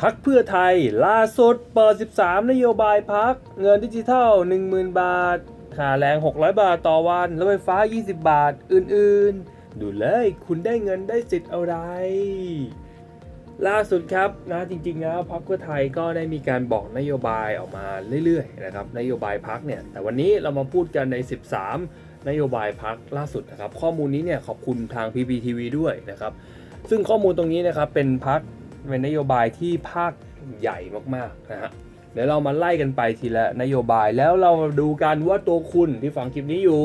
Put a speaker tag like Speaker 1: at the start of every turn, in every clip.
Speaker 1: พักเพื่อไทยล่าสุดเปิด 13 นโยบายพัก เงินดิจิทัล 10,000 บาทค่าแรง 600 บาทต่อวันรถไฟฟ้า 20 บาท อื่นๆ ดูเลยคุณได้เงินได้สิทธิ์อะไร ล่าสุดครับนะจริงๆแล้วพักเพื่อไทยก็ได้มีการบอกนโยบายออกมาเรื่อยๆนะครับนโยบายพักเนี่ย แต่วันนี้เรามาพูดกันใน 13 นโยบายพักล่าสุดนะครับ ข้อมูลนี้เนี่ยขอบคุณทาง PPTV ด้วยนะครับซึ่งข้อมูลตรงนี้นะครับเป็นพัก เป็นนโยบายที่ภาคใหญ่มากๆนะฮะเดี๋ยวเรามาไล่กันไปทีละนโยบายแล้วเรามาดูกันว่าตัวคุณที่ฟังคลิปนี้อยู่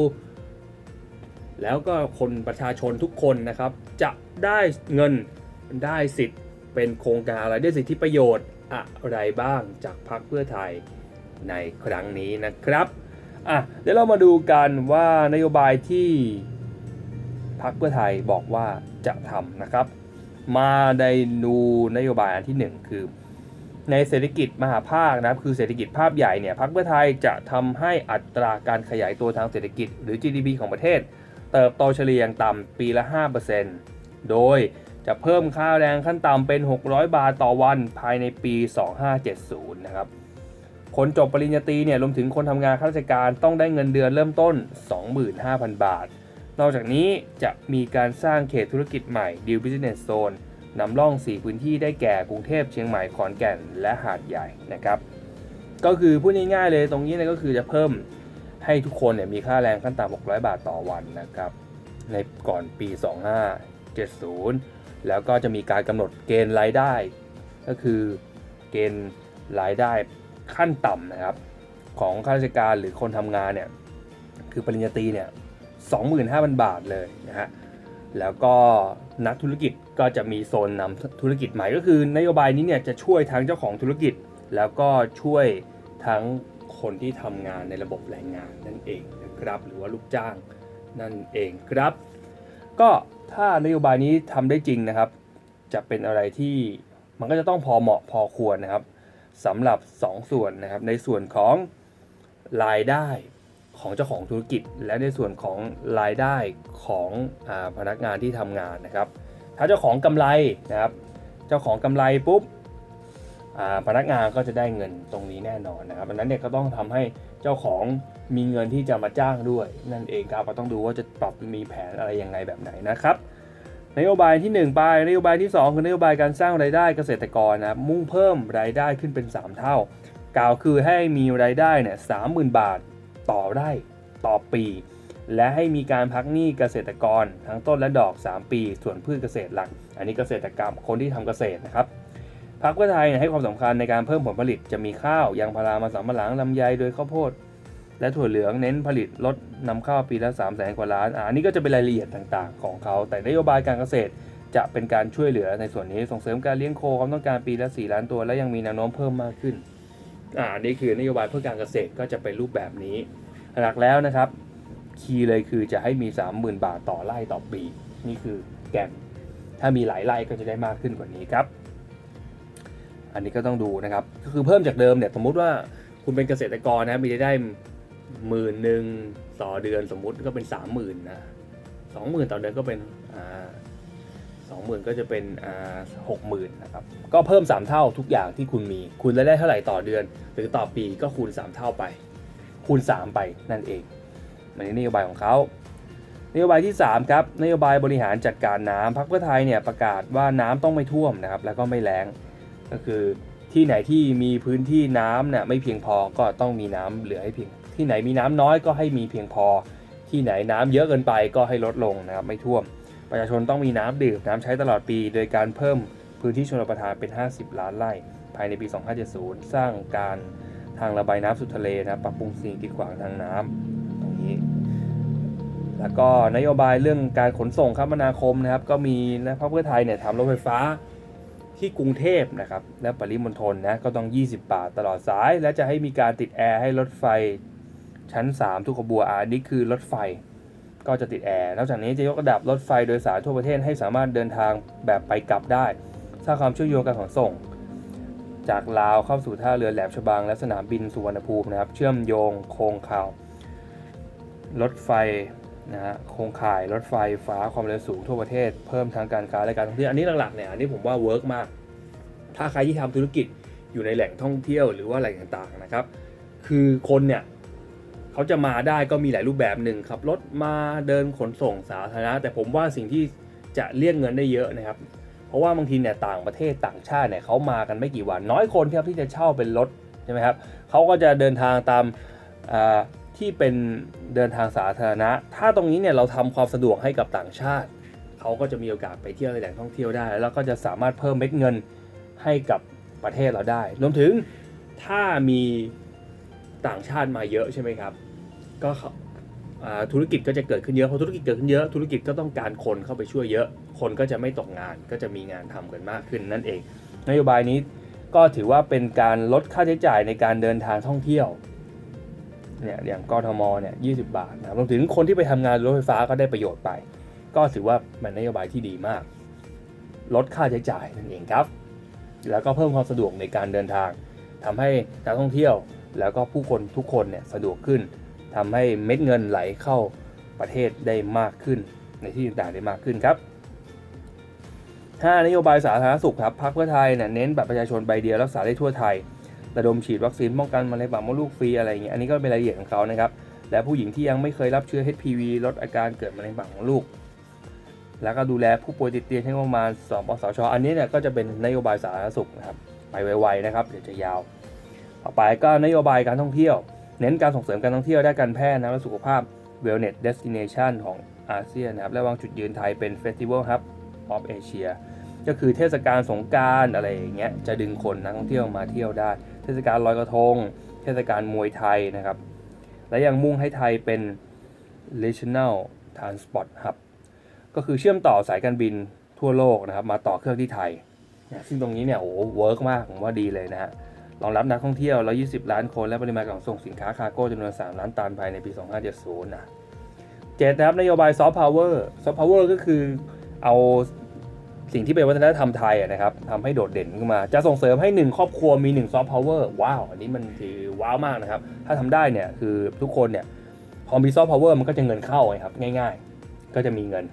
Speaker 1: แล้วก็คนประชาชนทุกคนนะครับ จะได้เงินได้สิทธิ์เป็นโครงการอะไรได้สิทธิประโยชน์อะไรบ้างจากพรรคเพื่อไทยในครั้งนี้นะครับอะเดี๋ยวเรามาดูกันว่านโยบายที่พรรคเพื่อไทยบอกว่าจะทำนะครับ มาในดูนโยบายอันที่หนึ่งคือ ในเศรษฐกิจมหาภาคนะครับคือเศรษฐกิจภาพใหญ่เนี่ยพรรคเพื่อไทยจะทำให้อัตราการขยายตัวทางเศรษฐกิจ หรือ GDP ของประเทศ เติบโตเฉลี่ยอย่างต่ำปีละ 5%โดยจะเพิ่มค่าแรงขั้นต่ำเป็น 600 บาทต่อวันภายในปี 2570 นะครับคนจบปริญญาตรีเนี่ยรวมถึงคนทำงานข้าราชการต้องได้เงินเดือนเริ่มต้น 25,000 บาท นอกจากนี้จะมีการสร้างเขตธุรกิจใหม่ Deal Business Zone นำร่อง 4 พื้นที่ได้แก่กรุงเทพเชียงใหม่ขอนแก่น และหาดใหญ่นะครับ ก็คือพูดง่ายๆเลยตรงนี้เนี่ยก็คือจะเพิ่มให้ทุกคนเนี่ยมีค่าแรงขั้นต่ำ600 บาทต่อวันนะครับ ในก่อนปี 2570 แล้วก็จะมีการกำหนดเกณฑ์รายได้ ก็คือเกณฑ์รายได้ขั้นต่ำนะครับ ของข้าราชการหรือคนทำงานเนี่ยคือปริญญาตรีเนี่ย 25,000 บาทเลยนะฮะแล้วก็นักธุรกิจก็จะมีโซนนำธุรกิจใหม่ก็คือนโยบายนี้เนี่ยจะช่วยทั้งเจ้าของธุรกิจ แล้วก็ช่วยทั้งคนที่ทำงานในระบบแรงงานนั่นเองนะครับหรือว่าลูกจ้างนั่นเองครับ ก็ถ้านโยบายนี้ทำได้จริงนะครับ จะเป็นอะไรที่มันก็จะต้องพอเหมาะพอควรนะครับสำหรับ 2ส่วนนะครับในส่วนของรายได้ ของเจ้าของธุรกิจ และในส่วนของรายได้ของอพนักงานที่ทำงานนะครับ ถ้าเจ้าของกำไรนะครับ เจ้าของกำไรปุ๊บพนักงานก็จะได้เงินตรงนี้แน่นอนนะครับดังนั้นเนี่ยก็ต้องทำให้เจ้าของมีเงินที่จะมาจ้างด้วย นั่นเองครับก็ต้องดูว่าจะปรับมีแผนอะไรยังไงแบบไหนนะครับนโยบายที่1ไปนโยบายที่ 2 คือนโยบายการสร้างรายได้เกษตรกรนะครับมุ่งเพิ่มรายได้ขึ้นเป็น 3 เท่า กล่าวคือให้มีรายได้เนี่ยสามหมื่นบาท ต่อไร่ต่อปี และให้มีการพักหนี้เกษตรกรทั้งต้นและดอก 3 ปี ส่วนพืชเกษตรหลัก อันนี้เกษตรกรรมคนที่ทำเกษตรนะครับพรรคเพื่อไทยให้ความสำคัญในการเพิ่มผลผลิตจะมีข้าวยางพารามาสำปะหลังลำไยโดยข้าวโพดและถั่วเหลืองเน้นผลิตลดนำเข้าปีละ3 0 0แสนกว่าล้านอันนี้ก็จะเป็นรายละเอียดต่างๆ ของเขา แต่นโยบายการเกษตรจะเป็นการช่วยเหลือในส่วนนี้ส่งเสริมการเลี้ยงโคความต้องการปีละ 4 ล้านตัว และยังมีแนวโน้มเพิ่มมากขึ้นอ่านี่คือนโยบายเพื่อการเกษตรก็จะเป็นรูปแบบนี้ หลักแล้วนะครับ คีย์เลยคือจะให้มี 30,000 บาทต่อไร่ต่อปี นี่คือแกนถ้ามีหลายไร่ก็จะได้มากขึ้นกว่านี้ครับ อันนี้ก็ต้องดูนะครับ ก็คือเพิ่มจากเดิมเนี่ยสมมุติว่าคุณเป็นเกษตรกรนะมีรายได้หมื่นหนึ่งต่อเดือนสมมุติก็เป็นสามหมื่นนะสองหมื่นต่อเดือนก็เป็นอ่าสองหมื่นก็จะเป็นอ่าหกหมื่นนะครับ ก็เพิ่ม 3 เท่าทุกอย่างที่คุณมี คุณรายได้เท่าไหร่ต่อเดือน หรือต่อปีก็คูณ 3 เท่าไป คูณ 3 ไปนั่นเองอันนนโยบายของเขานโยบายที่ 3 ครับนโยบายบริหารจัดการน้ำพรรคเพื่อไทยเนี่ยประกาศว่าน้ำต้องไม่ท่วมนะครับแล้วก็ไม่แล้งก็คือที่ไหนที่มีพื้นที่น้ำเนี่ยไม่เพียงพอก็ต้องมีน้ำเหลือให้เพียง ที่ไหนมีน้ำน้อยก็ให้มีเพียงพอ ที่ไหนน้ำเยอะเกินไปก็ให้ลดลงนะครับไม่ท่วม ประชาชนต้องมีน้ำดื่มน้ำใช้ตลอดปี โดยการเพิ่มพื้นที่ชลประทานเป็น 50 ล้านไร่ ภายในปี 2570 สร้างการ ทางระบายน้ำสู่ทะเลนะปรับปรุงสิ่งกีดขวางทางน้ำตรงนี้ แล้วก็นโยบายเรื่องการขนส่งคมนาคมนะครับ ก็มีนะพรรคเพื่อไทยเนี่ยทำรถไฟฟ้าที่กรุงเทพนะครับ และปริมณฑลนะก็ต้อง 20 บาทตลอดสาย และจะให้มีการติดแอร์ให้รถไฟชั้น 3 ทุกขบวนอ่านี่คือรถไฟก็จะติดแอร์นอกจากนี้จะยกระดับรถไฟโดยสารทั่วประเทศให้สามารถเดินทางแบบไปกลับได้สร้างความเชื่อมโยงการขนส่ง จากลาวเข้าสู่ท่าเรือแหลมฉบังและสนามบินสุวรรณภูมินะครับ เชื่อมโยงโครงข่าวรถไฟนะฮะโครงข่ายรถไฟฟ้าความเร็วสูงทั่วประเทศ เพิ่มทางการค้าและการท่องเที่ยวอันนี้หลักๆเนี่ยอันนี้ผมว่าเวิร์กมาก ถ้าใครที่ทำธุรกิจอยู่ในแหล่งท่องเที่ยวหรือว่าแหล่งต่างๆนะครับ คือคนเนี่ยเขาจะมาได้ก็มีหลายรูปแบบหนึ่งครับรถมาเดินขนส่งสาธารณะแต่ผมว่าสิ่งที่จะเรียกเงินได้เยอะนะครับ เพราะว่าบางทีเนี่ยต่างประเทศต่างชาติเนี่ยเขามากันไม่กี่วัน น้อยคนครับที่จะเช่าเป็นรถใช่ไหมครับเขาก็จะเดินทางตามที่เป็นเดินทางสาธารณะ ถ้าตรงนี้เนี่ยเราทำความสะดวกให้กับต่างชาติ เขาก็จะมีโอกาสไปเที่ยวในแหล่งท่องเที่ยวได้ แล้วก็จะสามารถเพิ่มเม็ดเงินให้กับประเทศเราได้ รวมถึงถ้ามีต่างชาติมาเยอะใช่ไหมครับ ก็เขา ธุรกิจก็จะเกิดขึ้นเยอะพอธุรกิจเกิดขึ้นเยอะธุรกิจก็ต้องการคนเข้าไปช่วยเยอะ คนก็จะไม่ตกงานก็จะมีงานทำกันมากขึ้นนั่นเอง นโยบายนี้ก็ถือว่าเป็นการลดค่าใช้จ่ายในการเดินทางท่องเที่ยวเนี่ยอย่างกทมเนี่ยยีบาทนะรวมถึงคนที่ไปทำงานรถไฟฟ้าก็ได้ประโยชน์ไป ก็ถือว่าเป็นนโยบายที่ดีมาก ลดค่าใช้จ่ายนั่นเองครับ แล้วก็เพิ่มความสะดวกในการเดินทางทำให้นักท่องเที่ยว แล้วก็ผู้คนทุกคนเนี่ยสะดวกขึ้น ทำให้เม็ดเงินไหลเข้าประเทศได้มากขึ้น ในที่ต่างๆได้มากขึ้นครับ 5. นโยบายสาธารณสุขครับพรรคเพื่อไทยเนี่ยเน้นบัตรประชาชนใบเดียวรักษาได้ทั่วไทย ระดมฉีดวัคซีนป้องกันมะเร็งปากมดลูกฟรีอะไรอย่างเงี้ยอันนี้ก็เป็นรายละเอียดของเขานะครับและผู้หญิงที่ยังไม่เคยรับเชื้อ HPV ลดอาการเกิดมะเร็งปากมดลูก แล้วก็ดูแลผู้ป่วยติดเตียงใช้งบประมาณสปสช อันนี้เนี่ยก็จะเป็นนโยบายสาธารณสุขนะครับไปไวๆนะครับเดี๋ยวจะยาว ต่อไปก็นโยบายการท่องเที่ยว เน้นการส่งเสริมการท่องเที่ยวด้านการแพทย์นะและสุขภาพ Wellness Destination ของอาเซียนนะครับและวางจุดยืนไทยเป็น Festival Hub of Asia ก็คือเทศกาลสงการอะไรอย่างเงี้ยจะดึงคนนักท่องเที่ยวมาเที่ยวได้ เทศกาลลอยกระทง เทศกาลมวยไทยนะครับ และยังมุ่งให้ไทยเป็น Regional Transport Hub ก็คือเชื่อมต่อสายการบินทั่วโลกนะครับ มาต่อเครื่องที่ไทย ซึ่งตรงนี้เนี่ยโอ้เวิร์กมากผมว่าดีเลยนะฮะ รองรับนักท่องเที่ยว 120 ล้านคน และปริมาณการส่งสินค้าคาร์โก้จำนวน 3 ล้านตันภายในปี 2570 นะเจ็ดนะครับนโยบายซอฟต์พาวเวอร์ซอฟต์พาวเวอร์ก็คือเอาสิ่งที่เป็นวัฒนธรรมไทยนะครับทำให้โดดเด่นขึ้นมา จะส่งเสริมให้ 1 ครอบครัวมี1ซอฟต์พาวเวอร์ว้าว อันนี้มันถือว้าวมากนะครับ ถ้าทำได้เนี่ยคือทุกคนเนี่ยพอมีซอฟต์พาวเวอร์มันก็จะเงินเข้าไงครับง่าย ๆ ก็จะมีเงิน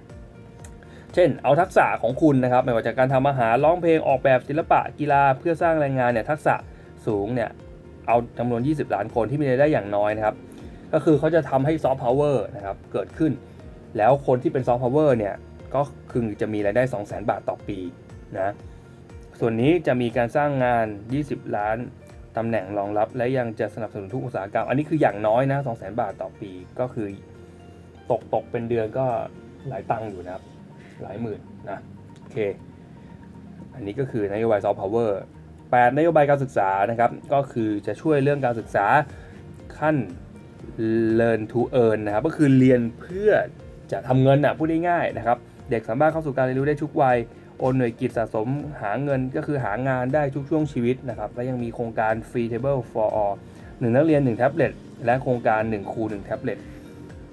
Speaker 1: เช่น เอาทักษะของคุณนะครับไม่ว่าจากการทำอาหารร้องเพลงออกแบบศิลปะกีฬาเพื่อสร้างแรงงานเนี่ยทักษะ สูงเนี่ยเอาจำนวน 20 ล้านคนที่มีรายได้อย่างน้อยนะครับ ก็คือเขาจะทำให้ซอฟต์พาวเวอร์นะครับเกิดขึ้น แล้วคนที่เป็นซอฟต์พาวเวอร์เนี่ยก็คือจะมีรายได้ 2 0 0 0 0 0 บาทต่อปีนะส่วนนี้จะมีการสร้างงาน 20 ล้านตำแหน่งรองรับ และยังจะสนับสนุนทุกอุตสาหกรรม อันนี้คืออย่างน้อยนะ 2 0 0 0 0 0 บาทต่อปี ก็คือตกตกเป็นเดือนก็หลายตังค์อยู่นะครับ หลายหมื่นนะ โอเค อันนี้ก็คือนโยบายซอฟต์พาวเวอร์ 8 นโยบายการศึกษานะครับ ก็คือจะช่วยเรื่องการศึกษาขั้น learn to earn นะครับ ก็คือเรียนเพื่อจะทำเงินอะพูดง่ายๆนะครับ เด็กสามารถเข้าสู่การเรียนรู้ได้ทุกวัย โอนหน่วยกิจสะสมหาเงินก็คือหางานได้ทุกช่วงชีวิตนะครับ และยังมีโครงการ free table for all หนึ่งนักเรียน 1 แท็บเล็ต และโครงการ 1 ครู 1 แท็บเล็ต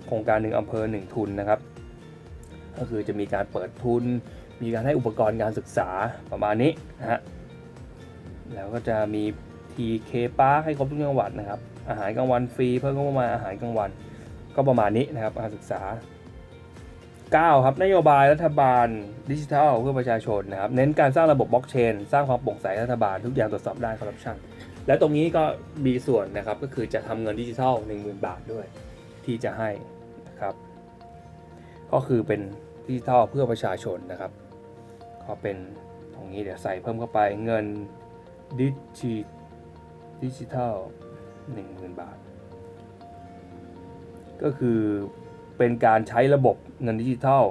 Speaker 1: โครงการ 1อำเภอ 1 ทุนนะครับ ก็คือจะมีการเปิดทุน มีการให้อุปกรณ์การศึกษาประมาณนี้นะฮะ แล้วก็จะมี TK Park ให้ครบทุกจังหวัดนะครับ อาหารกลางวันฟรี เพิ่มก็ประมาอาหารกลางวัน ก็ประมาณนี้นะครับการศึกษา 9 ครับนโยบายรัฐบาลดิจิทัลเพื่อประชาชนนะครับ เน้นการสร้างระบบบล็อกเชน สร้างความโปร่งใสรัฐบาลทุกอย่างตรวจสอบได้คอร์รัปชันและตรงนี้ก็มีส่วนนะครับก็คือจะทำเงินดิจิทัล 10,000 บาทด้วย ที่จะให้นะครับ ก็คือเป็นดิจิทัลเพื่อประชาชนนะครับ ก็เป็นตรงนี้เดี๋ยวใส่เพิ่มเข้าไปเงิน ดิจิดิจิทัล10,000บาท ก็คือเป็นการใช้ระบบเงินดิจิทัล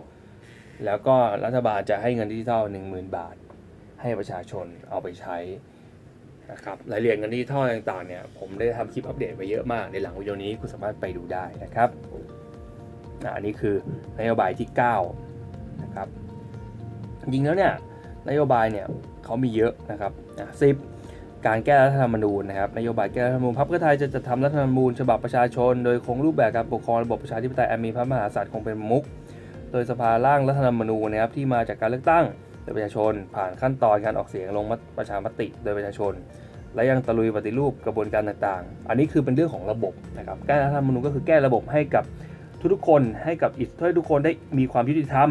Speaker 1: แล้วก็รัฐบาลจะให้เงินดิจิทัล10,000บาท ให้ประชาชนเอาไปใช้นะครับรายละเอียดเงินดิจิทัลต่างๆเนี่ยผมได้ทำคลิปอัปเดตไปเยอะมากในหลังวิดีโอนี้คุณสามารถไปดูได้นะครับอันนี้คือนโยบายที่9นะครับจริงแล้วเนี่ยนโยบายเนี่ยเขามีเยอะนะครับสิบ การแก้รัฐธรรมนูญนะครับนโยบายแก้รัฐธรรมนูญพรรคเพื่อไทยจะจัดทำรัฐธรรมนูญฉบับประชาชน โดยคงรูปแบบการปกครองระบบประชาธิปไตยอันมีพระมหากษัตริย์คงเป็นมุขโดยสภาร่างรัฐธรรมนูญนะครับที่มาจากการเลือกตั้งโดยประชาชน ผ่านขั้นตอนการออกเสียงลงมติประชามติ โดยประชาชน และยังตะลุยปฏิรูปกระบวนการต่างๆ อันนี้คือเป็นเรื่องของระบบนะครับแก้รัฐธรรมนูญก็คือแก้ระบบให้กับทุกๆคนให้กับอิสให้ทุกคนได้มีความยุติธรรม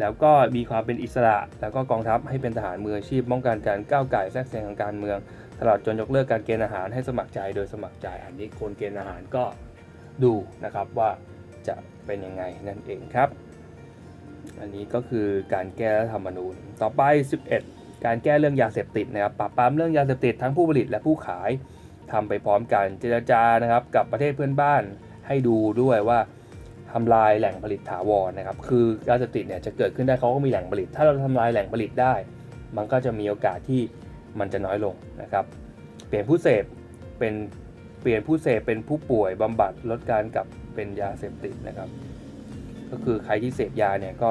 Speaker 1: แล้วก็มีความเป็นอิสระ แล้วก็กองทัพให้เป็นทหารมืออาชีพป้องกันการก้าวไก่แทรกแซงทางการเมือง ตลอดจนยกเลิกการเกณฑ์อาหารให้สมัครใจโดยสมัครใจอันนี้คนเกณฑ์อาหารก็ดูนะครับว่าจะเป็นยังไงนั่นเองครับ อันนี้ก็คือการแก้รัฐธรรมนูญ ต่อไป 11 การแก้เรื่องยาเสพติดนะครับปราบปรามเรื่องยาเสพติดทั้งผู้ผลิตและผู้ขายทำไปพร้อมกันเจรจานะครับกับประเทศเพื่อนบ้านให้ดูด้วยว่า ทำลายแหล่งผลิตถาวรนะครับ คือยาเสพติดเนี่ยจะเกิดขึ้นได้เขาก็มีแหล่งผลิต ถ้าเราทำลายแหล่งผลิตได้ มันก็จะมีโอกาสที่มันจะน้อยลงนะครับ เปลี่ยนผู้เสพเป็นเปลี่ยนผู้เสพเป็นผู้ป่วยบำบัดลดการกลับเป็นยาเสพติดนะครับ ก็คือใครที่เสพยาเนี่ยก็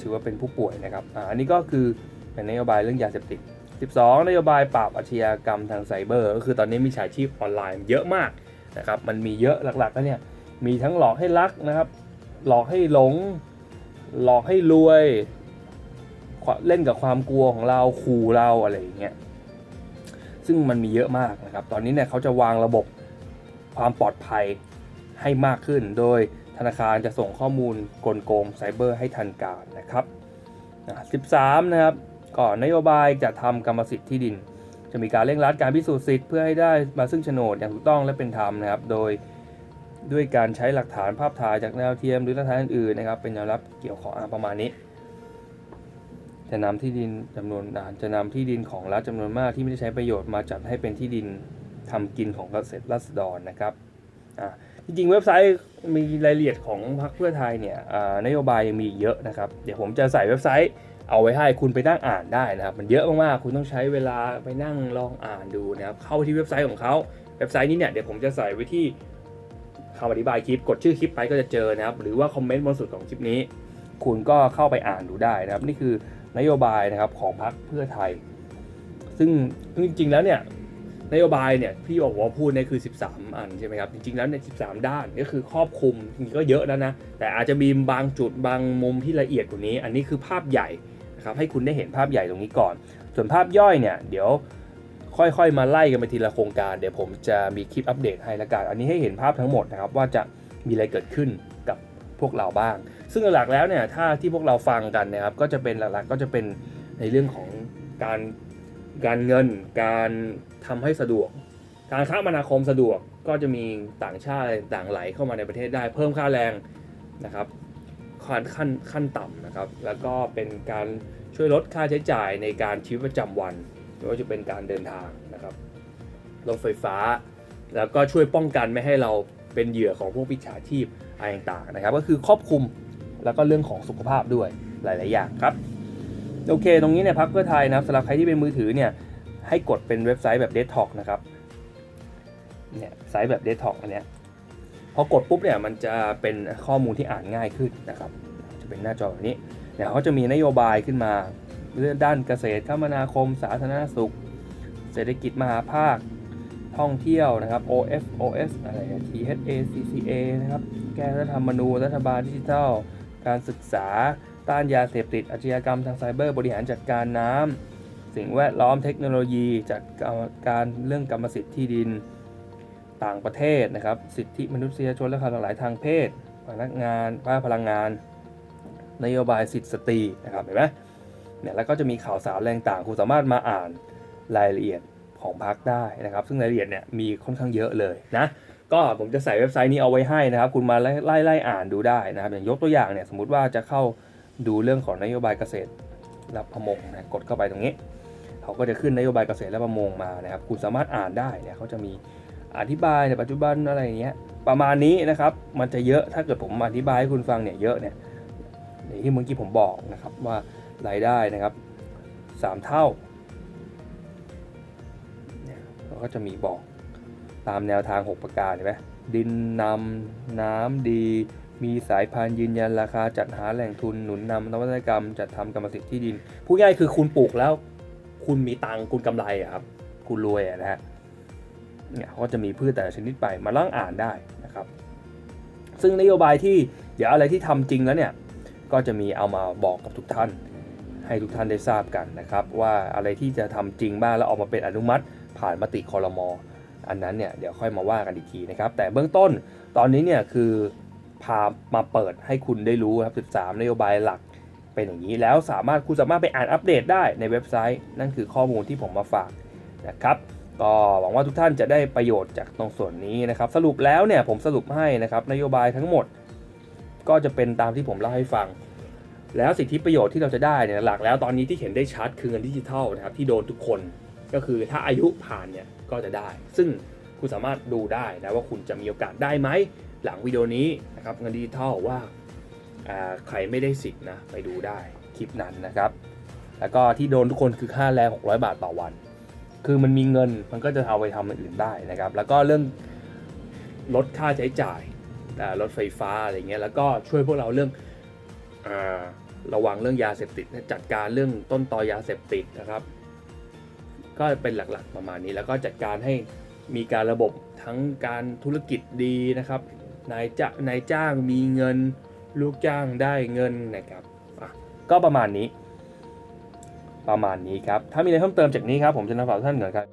Speaker 1: ถือว่าเป็นผู้ป่วยนะครับอันนี้ก็คือเป็นนโยบายเรื่องยาเสพติด 12 นโยบายปราบอาชญากรรมทางไซเบอร์ก็คือตอนนี้มีฉาชีพออนไลน์เยอะมากนะครับ มันมีเยอะหลักๆก็เนี่ยมีทั้งหลอกให้รักนะครับ หลอกให้หลง หลอกให้รวย เล่นกับความกลัวของเราขู่เราอะไรอย่างเงี้ยซึ่งมันมีเยอะมากนะครับ ตอนนี้เนี่ยเขาจะวางระบบความปลอดภัยให้มากขึ้น โดยธนาคารจะส่งข้อมูลกลโกงไซเบอร์ให้ทันการนะครับอะ13 นะครับก่อนนโยบายจะทำกรรมสิทธิ์ที่ดิน จะมีการเร่งรัดการพิสูจน์สิทธิ์เพื่อให้ได้มาซึ่งโฉนดอย่างถูกต้องและเป็นธรรมนะครับ โดย ด้วยการใช้หลักฐานภาพถ่ายจากแนวเทียมหรือหลักฐานอื่นๆนะครับ เป็นยอมรับเกี่ยวของประมาณนี้ จะนำที่ดินจำนวนจะนำที่ดินของรัฐจำนวนมากที่ไม่ได้ใช้ประโยชน์มาจัดให้เป็นที่ดินทำกินของเกษตรรัษฎรนะครับอ่าจริงๆ เว็บไซต์มีรายละเอียดของพรรคเพื่อไทยเนี่ยนโยบายยังมีเยอะนะครับ เดี๋ยวผมจะใส่เว็บไซต์เอาไว้ให้คุณไปนั่งอ่านได้นะครับ มันเยอะมากๆ คุณต้องใช้เวลาไปนั่งลองอ่านดูนะครับ เข้าที่เว็บไซต์ของเขา เว็บไซต์นี้เนี่ยเดี๋ยวผมจะใส่ไว้ที่ คำอธิบายคลิปกดชื่อคลิปไปก็จะเจอนะครับ หรือว่าคอมเมนต์บนสุดของคลิปนี้ คุณก็เข้าไปอ่านดูได้นะครับ นี่คือนโยบายนะครับของพรรคเพื่อไทย ซึ่งจริงๆแล้วเนี่ยนโยบายเนี่ยพี่บอกว่าพูดเนี่ยคือ 13 อันใช่ไหมครับจริงๆแล้วเนี่ย13 ด้านก็คือครอบคลุมจริงๆก็เยอะแล้วนะแต่อาจจะมีบางจุดบางมุมที่ละเอียดกว่านี้ อันนี้คือภาพใหญ่นะครับให้คุณได้เห็นภาพใหญ่ตรงนี้ก่อน ส่วนภาพย่อยเนี่ยเดี๋ยว ค่อยๆ มาไล่กันไปทีละโครงการเดี๋ยวผมจะมีคลิปอัปเดตให้ละกันอันนี้ให้เห็นภาพทั้งหมดนะครับว่าจะมีอะไรเกิดขึ้นกับพวกเราบ้าง ซึ่งหลักๆแล้วเนี่ยถ้าที่พวกเราฟังกันนะครับก็จะเป็นหลักๆก็จะเป็นในเรื่องของการการเงิน การทำให้สะดวก การค้ามนาคมสะดวกก็จะมีต่างชาติต่างไหลเข้ามาในประเทศได้เพิ่มค่าแรงนะครับขั้นขั้นขั้นต่ำนะครับ แล้วก็เป็นการช่วยลดค่าใช้จ่ายในการชีวิตประจำวัน ไม่ว่าจะเป็นการเดินทางนะครับรถไฟฟ้า แล้วก็ช่วยป้องกันไม่ให้เราเป็นเหยื่อของพวกปิจฉาชีพอะไรต่างๆนะครับ ก็คือครอบคลุมแล้วก็เรื่องของสุขภาพด้วยหลาย ๆ อย่างครับ โอเค ตรงนี้เนี่ยพักเพื่อไทยนะครับสำหรับใครที่เป็นมือถือเนี่ยให้กดเป็นเว็บไซต์แบบ Desktop นะครับเนี่ยไซต์แบบ Desktop อันเนี้ยพอกดปุ๊บเนี่ยมันจะเป็นข้อมูลที่อ่านง่ายขึ้นนะครับ จะเป็นหน้าจอแบบนี้เนี่ยเขาจะมีนโยบายขึ้นมา ด้านเกษตรคมนาคม สาธารณสุข เศรษฐกิจมหาภาค ท่องเที่ยวนะครับ OF OS อะไร THA CCA นะครับ แก้รัฐธรรมนูญรัฐบาลดิจิทัล การศึกษา ต้านยาเสพติดอาชญากรรมทางไซเบอร์ บริหารจัดการน้ำ สิ่งแวดล้อมเทคโนโลยีจัดการเรื่องกรรมสิทธิ์ที่ดินต่างประเทศนะครับ สิทธิมนุษยชนและความหลากหลายทางเพศ พนักงานภาคพลังงาน นโยบายสิทธิสตรีนะครับ เห็นไหม เนี่ยแล้วก็จะมีข่าวสารแรงต่างคุณสามารถมาอ่านรายละเอียดของพักได้นะครับ ซึ่งรายละเอียดเนี่ยมีค่อนข้างเยอะเลยนะก็ผมจะใส่เว็บไซต์นี้เอาไว้ให้นะครับ คุณมาไล่ไล่ไลอ่านดูได้นะครับอย่างยกตัวอย่างเนี่ยสมมติว่าจะเข้าดูเรื่องของนโยบายเกษตรและประมงนะกดเข้าไปตรงนี้ เขาก็จะขึ้นนโยบายเกษตรและประมงมานะครับ คุณสามารถอ่านได้เนี่ยเขาจะมีอธิบายในปัจจุบันอะไรอย่างเงี้ยประมาณนี้นะครับ มันจะเยอะถ้าเกิดผมอธิบายให้คุณฟังเนี่ยเยอะเนี่ยอย่างที่เมื่อกี้ผมบอกนะครับว่า รายได้นะครับสามเท่าเนี่ยเราก็จะมีบอกตามแนวทาง 6 ประการเห็นไหมดินนำน้ำดี มีสายพันธุ์ยืนยันราคาจัดหาแหล่งทุนหนุนนำนวัตกรรม จัดทำกรรมสิทธิ์ที่ดินผู้ง่ายคือคุณปลูกแล้ว คุณมีตังคุณกำไรอะครับ คุณรวยะนะฮะเนี่ยเขาก็จะมีพืชแต่ชนิดไปมาล่างอ่านได้นะครับ ซึ่งนโยบายที่เดี๋ยวอะไรที่ทำจริงแล้วเนี่ยก็จะมีเอามาบอกกับทุกท่าน ให้ทุกท่านได้ทราบกันนะครับ ว่าอะไรที่จะทำจริงบ้างแล้วออกมาเป็นอนุมัติผ่านมติคอรมออันนั้นเนี่ยเดี๋ยวค่อยมาว่ากันอีกทีนะครับ แต่เบื้องต้นตอนนี้เนี่ยคือพามาเปิดให้คุณได้รู้ครับ 13 นโยบายหลักเป็นอย่างนี้แล้วสามารถคุณสามารถไปอ่านอัปเดตได้ในเว็บไซต์ นั่นคือข้อมูลที่ผมมาฝากนะครับ ก็หวังว่าทุกท่านจะได้ประโยชน์จากตรงส่วนนี้นะครับ สรุปแล้วเนี่ยผมสรุปให้นะครับนโยบายทั้งหมด ก็จะเป็นตามที่ผมเล่าให้ฟัง แล้วสิทธิประโยชน์ที่เราจะได้เนี่ยหลักแล้วตอนนี้ที่เห็นได้ชัดคือเงินดิจิทัลนะครับที่โดนทุกคนก็คือถ้าอายุผ่านเนี่ยก็จะได้ ซึ่งคุณสามารถดูได้นะว่าคุณจะมีโอกาสได้ไหม หลังวิดีโอนี้นะครับเงินดิจิทัลว่าใครไม่ได้สิทธิ์นะไปดูได้คลิปนั้นนะครับ แล้วก็ที่โดนทุกคนคือค่าแรง 600 บาทต่อวัน คือมันมีเงินมันก็จะเอาไปทำอย่างอื่นได้นะครับ แล้วก็เรื่องลดค่าใช้จ่ายอ่รถไฟฟ้าอะไรเงี้ยแล้วก็ช่วยพวกเราเรื่องอ ระวังเรื่องยาเสพติดจัดการเรื่องต้นตอยาเสพติดนะครับ ก็เป็นหลักๆประมาณนี้แล้วก็จัดการให้มีการระบบทั้งการธุรกิจดีนะครับนายจ้านายจ้างมีเงิน ลูกจ้างได้เงินนะครับก็ประมาณนี้ ประมาณนี้ครับ ถ้ามีอะไรเพิ่มเติมจากนี้ครับ ผมจะนำฝากทุกท่านเหมือนกัน